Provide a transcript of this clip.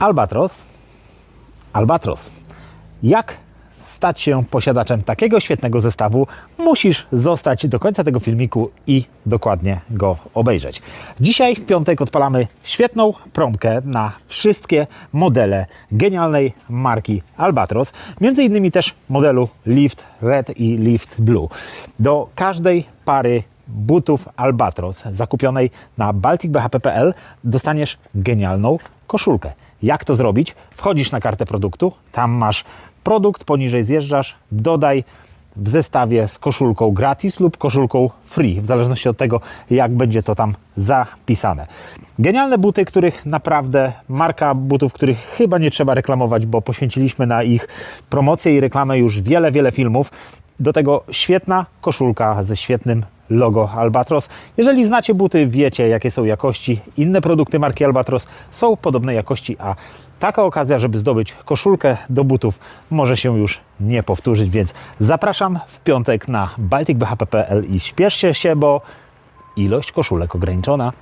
Albatros. Albatros. Jak stać się posiadaczem takiego świetnego zestawu, musisz zostać do końca tego filmiku i dokładnie go obejrzeć. Dzisiaj w piątek odpalamy świetną promkę na wszystkie modele genialnej marki Albatros, między innymi też modelu Lift Red i Lift Blue. Do każdej pary butów Albatros zakupionej na balticbhp.pl dostaniesz genialną koszulkę. Jak to zrobić? Wchodzisz na kartę produktu, tam masz produkt, poniżej zjeżdżasz, dodaj w zestawie z koszulką gratis lub koszulką free, w zależności od tego, jak będzie to tam zapisane. Genialne buty, których naprawdę marka butów, których chyba nie trzeba reklamować, bo poświęciliśmy na ich promocję i reklamę już wiele, wiele filmów. Do tego świetna koszulka ze świetnym logo Albatros. Jeżeli znacie buty, wiecie jakie są jakości. Inne produkty marki Albatros są podobnej jakości, a taka okazja, żeby zdobyć koszulkę do butów może się już nie powtórzyć, więc zapraszam w piątek na balticbhp.pl i śpieszcie się, bo ilość koszulek ograniczona.